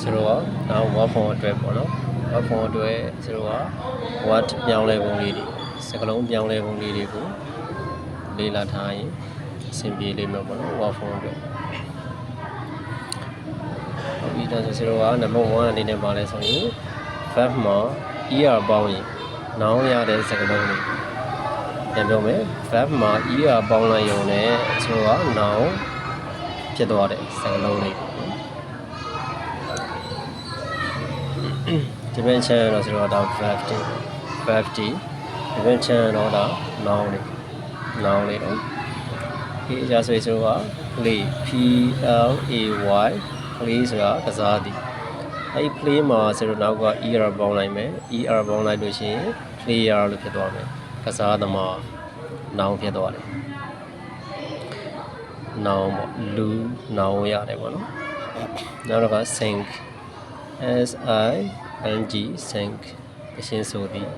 ဆိုတော့နောက် word form အတွက်ပေါ့နော် word form အတွက်ဆိုတော့ word ပြောင်းလဲပုံလေးတွေစကားလုံးပြောင်းလဲပုံလေးတွေကိုလေ့လာထားရင်အဆင်ပြေလိမ့်မယ်ပေါ့နော် word form အတွက်ဟုတ်ပြီဒါဆိုဆိုတော့နံပါတ်1အနေနဲ့ပါလဲဆိုရင် verb မှာ er ပေါင်းရင် noun ရတဲ့စကားလုံးတွေပြန်ပြောမယ် verb မှာ er ပေါင်းလိုက်ရုံနဲ့ဆိုတော့ noun ဖြစ်သွားတဲ့စကားလုံးတွေ ပေါ့နော် dimension တော့ဆိုတော့ဒါ gravity gravity dimension တော့ဒါ noun လေး noun လေးတော့ဒီအရာဆိုဆိုတော့ play p l a y play ဆိုတာကစားသည်အဲ့ play မှာဆိုတော့နောက်က er ပေါင်းလိုက်မယ် er ပေါင်းလိုက်လို့ရှိရင် player လို့ဖြစ်သွားမယ်ကစားသမား noun ဖြစ်သွားတယ် noun ပေါ့လူ noun ရတယ်ပေါ့နော်နောက်တော့က sink S I N G sink အရှင်းဆိုသည်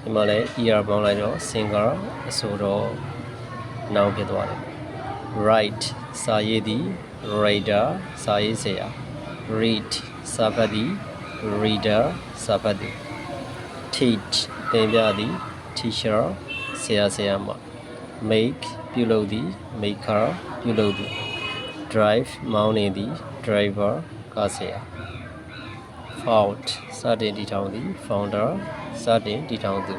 ဒီမှာလည်း ER ပေါင်းလိုက်တော့ singer အဆိုတော့နောင်ဖြစ်သွားတယ် write စာရေးသည် writer စာရေးဆရာ read စာဖတ်သည် reader စာဖတ်သည် teach သင်ပြသည် teacher ဆရာဆရာမ make ပြုလုပ်သည် maker ပြုလုပ်သည် drive မောင်းနေသည် driver ကားဆရာ found စတင်တည်ထောင်သည် founder စတင်တည်ထောင်သူ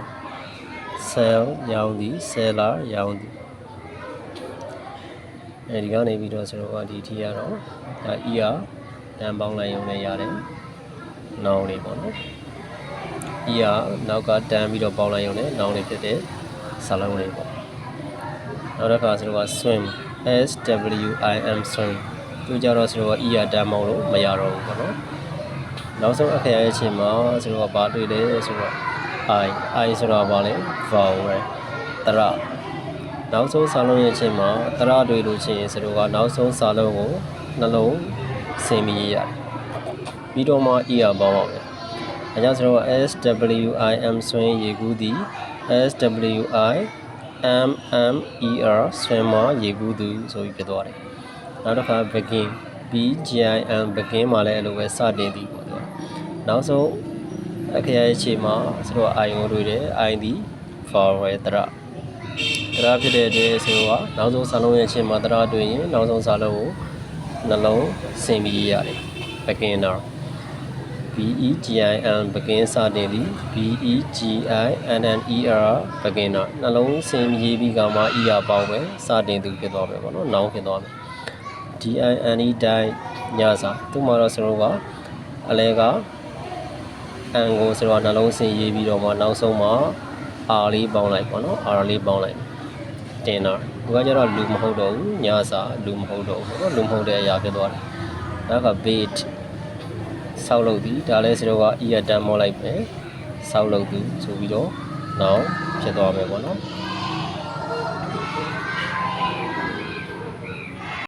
sell ရောင်းသည် seller ရောင်းသည်အဲဒီကနေပြီးတော့ဆိုတော့ဒီထီကတော့ဒါ er တန်ပေါင်းလိုက်ရုံနဲ့ရတယ်။ noun လေးပေါ့နော်။ er နောက်ကတန်ပြီးတော့ပေါင်းလိုက်ရုံနဲ့ noun လေးဖြစ်တဲ့စာလုံးလေးပေါ့။နောက်တစ်ခါဆိုတော့ swim s w i m swim သူကြတော့ဆိုတော့ er တန်ပေါင်းလို့မရတော့ဘူးပေါ့နော်။ နောက်ဆုံးအခရာရဲ့အချိန်မှာဆိုတော့ဘာတွေ့လဲဆိုတော့ i i ဆိုတော့ဘာလဲ vowel ပဲတရနောက်ဆုံးစာလုံးရဲ့အချိန်မှာတရတွေ့လို့ချင်းဆိုတော့ကနောက်ဆုံးစာလုံးကိုနှလုံးဆင်ပြီးရေးရတယ်ပြီးတော့မှ er ပေါင်းပါမယ်အဲကြောင့်ဆိုတော့ s w i m ဆွင်းရေကူးသည် s w i m m e r ဆွင်းမှာရေကူးသူဆိုပြီးဖြစ်သွားတယ်နောက်တစ်ခါ begin b g i n begin မှာလည်းအဲ့လိုပဲစတင်သည်ပေါ့ နော်နောက်ဆုံးအခရာရဲ့ခြေမှာဆိုတော့ i ကိုတွေ့တယ် i သည် for ဝဲတရတရဖြစ်တဲ့အတွက်ဆိုတော့နောက်ဆုံးစာလုံးရဲ့ခြေမှာတရတွေ့ရင်နောက်ဆုံးစာလုံးကိုနှလုံးဆင်ပြီးရေးရတယ် beginner B E G I N begin စတင်သည် B E G I N N E R beginner နှလုံးဆင်ရေးပြီးကမှ E R ပေါင်းပဲစတင်သူဖြစ်သွားမယ်ပေါ့နော်နောင်ဖြစ်သွားမယ် D I N E တိုင်းညစာသူ့မှာတော့ဆိုတော့ကအလဲက အန်ကိုဆိုတော့နှလုံးဆင်ရေးပြီးတော့မှနောက်ဆုံးမှ R လေးပေါင်းလိုက်ပေါ့နော် R လေးပေါင်းလိုက်တင်တော့သူကကျတော့လူမဟုတ်တော့ဘူးညစာလူမဟုတ်တော့ဘူးပေါ့နော်လူမဟုတ်တဲ့အရာဖြစ်သွားတယ်နောက်က bait ဆောက်လုပ်သည်ဒါလည်းဆိုတော့က e အတန်မောလိုက်ပဲဆောက်လုပ်သည်ဆိုပြီးတော့နောက်ဖြစ်သွားမယ်ပေါ့နော်